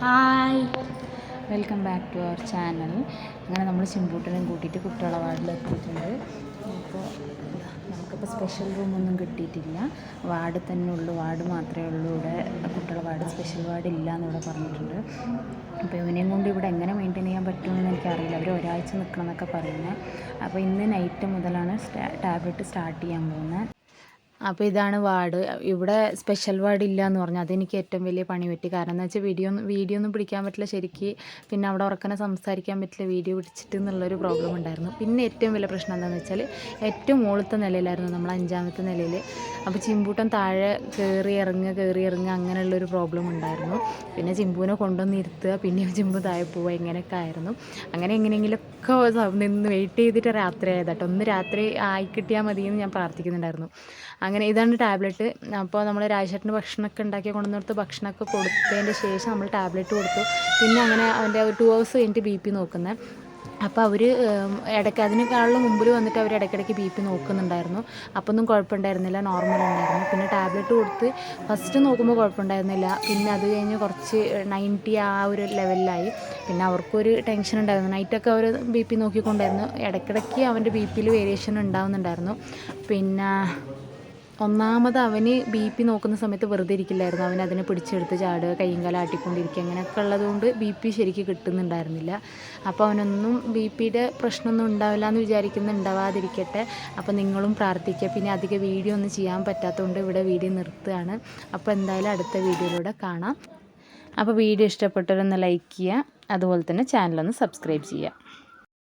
Hi. Welcome back to our channel. അങ്ങനെ നമ്മൾ ചിമ്പൂട്ടനും കൂട്ടിയിട്ട് കുട്ടികളെ വാർഡിലെത്തിയിട്ടുണ്ട് അപ്പോൾ ഇതാ, നമുക്കിപ്പോൾ സ്പെഷ്യൽ റൂമൊന്നും കിട്ടിയിട്ടില്ല. വാർഡ് തന്നെ ഉള്ളൂ. വാർഡ് മാത്രമേ ഉള്ളൂ ഇവിടെ. കുട്ടികളെ വാർഡ് സ്പെഷ്യൽ വാർഡ് ഇല്ല എന്നിവിടെ പറഞ്ഞിട്ടുണ്ട്. അപ്പോൾ ഇവനെയും കൊണ്ട് ഇവിടെ എങ്ങനെ മെയിന്റെയിൻ ചെയ്യാൻ പറ്റുമെന്ന് എനിക്കറിയില്ല. അവർ ഒരാഴ്ച നിൽക്കണം എന്നൊക്കെ പറയുന്നത്. അപ്പോൾ ഇന്ന് നൈറ്റ് മുതലാണ് ടാബ്ലറ്റ് സ്റ്റാർട്ട് ചെയ്യാൻ പോകുന്നത്. അപ്പോൾ ഇതാണ് വാർഡ്. ഇവിടെ സ്പെഷ്യൽ വാർഡ് ഇല്ല എന്ന് പറഞ്ഞു. അതെനിക്ക് ഏറ്റവും വലിയ പണി പറ്റി. കാരണം എന്ന് വെച്ചാൽ വീഡിയോ വീഡിയോ ഒന്നും പിടിക്കാൻ പറ്റില്ല ശരിക്ക്. പിന്നെ അവിടെ ഉറക്കനെ സംസാരിക്കാൻ പറ്റില്ല. വീഡിയോ പിടിച്ചിട്ട് എന്നുള്ളൊരു പ്രോബ്ലം ഉണ്ടായിരുന്നു. പിന്നെ ഏറ്റവും വലിയ പ്രശ്നം എന്താണെന്ന് വെച്ചാൽ ഏറ്റവും മുകളിലത്തെ നിലയിലായിരുന്നു നമ്മൾ അഞ്ചാമത്തെ നിലയിൽ അപ്പോൾ ചിമ്പൂട്ടം താഴെ കയറി ഇറങ്ങുക കയറി ഇറങ്ങുക അങ്ങനെയുള്ളൊരു പ്രോബ്ലം ഉണ്ടായിരുന്നു. പിന്നെ ചിമ്പുവിനെ കൊണ്ടുവന്ന് ഇരുത്തുക പിന്നെയും ചിമ്പു താഴെ പോവുക ഇങ്ങനെയൊക്കെ ആയിരുന്നു. അങ്ങനെ എങ്ങനെയെങ്കിലുമൊക്കെ നിന്ന് വെയിറ്റ് ചെയ്തിട്ട് രാത്രി ആയതാട്ടോ. ഒന്ന് രാത്രി ആയി കിട്ടിയാൽ മതിയെന്ന് ഞാൻ പ്രാർത്ഥിക്കുന്നുണ്ടായിരുന്നു. അങ്ങനെ ഇതാണ് ടാബ്ലറ്റ്. അപ്പോൾ നമ്മൾ രാജേട്ടന് ഭക്ഷണമൊക്കെ ഉണ്ടാക്കി കൊണ്ടുവന്നിടത്ത് ഭക്ഷണമൊക്കെ കൊടുത്തതിന്റെ ശേഷം നമ്മൾ ടാബ്ലറ്റ് കൊടുത്തു. പിന്നെ അങ്ങനെ അവന്റെ ഒരു ടു ഹവേഴ്സ് കഴിഞ്ഞിട്ട് ബി പി നോക്കുന്നത് അപ്പോൾ അവർ ഇടയ്ക്ക് അതിനേക്കാളും മുമ്പിൽ വന്നിട്ട് അവർ ഇടയ്ക്കിടയ്ക്ക് ബി പി നോക്കുന്നുണ്ടായിരുന്നു. അപ്പോൾ ഒന്നും കുഴപ്പമുണ്ടായിരുന്നില്ല നോർമൽ ഉണ്ടായിരുന്നു. പിന്നെ ടാബ്ലറ്റ് കൊടുത്ത് ഫസ്റ്റ് നോക്കുമ്പോൾ കുഴപ്പമുണ്ടായിരുന്നില്ല. പിന്നെ അത് കഴിഞ്ഞ് കുറച്ച് നയന്റി ആ ഒരു ലെവലിലായി പിന്നെ അവർക്കൊരു ടെൻഷൻ ഉണ്ടായിരുന്നു. നൈറ്റൊക്കെ അവർ ബി പി നോക്കിക്കൊണ്ടായിരുന്നു ഇടയ്ക്കിടയ്ക്ക് അവന്റെ ബി പിയിൽ വേരിയേഷൻ ഉണ്ടാവുന്നുണ്ടായിരുന്നു. പിന്നെ ഒന്നാമത് അവന് ബി പി നോക്കുന്ന സമയത്ത് വെറുതെ ഇരിക്കില്ലായിരുന്നു. അവൻ അതിനെ പിടിച്ചെടുത്ത് ചാടുക കയ്യും കാലം ആട്ടിക്കൊണ്ടിരിക്കുക അങ്ങനെയൊക്കെ ഉള്ളതുകൊണ്ട് ബി പി ശരിക്ക് കിട്ടുന്നുണ്ടായിരുന്നില്ല. അപ്പോൾ അവനൊന്നും ബി പിയുടെ പ്രശ്നമൊന്നും ഉണ്ടാവില്ല എന്ന് വിചാരിക്കുന്ന ഉണ്ടാവാതിരിക്കട്ടെ. അപ്പോൾ നിങ്ങളും പ്രാർത്ഥിക്കുക. പിന്നെ അധികം വീഡിയോ ഒന്നും ചെയ്യാൻ പറ്റാത്തതുകൊണ്ട് ഇവിടെ വീഡിയോ നിർത്തുകയാണ്. അപ്പോൾ എന്തായാലും അടുത്ത വീഡിയോയിലൂടെ കാണാം. അപ്പോൾ വീഡിയോ ഇഷ്ടപ്പെട്ടവരൊന്ന് ലൈക്ക് ചെയ്യുക. അതുപോലെ തന്നെ ചാനലൊന്ന് സബ്സ്ക്രൈബ് ചെയ്യുക.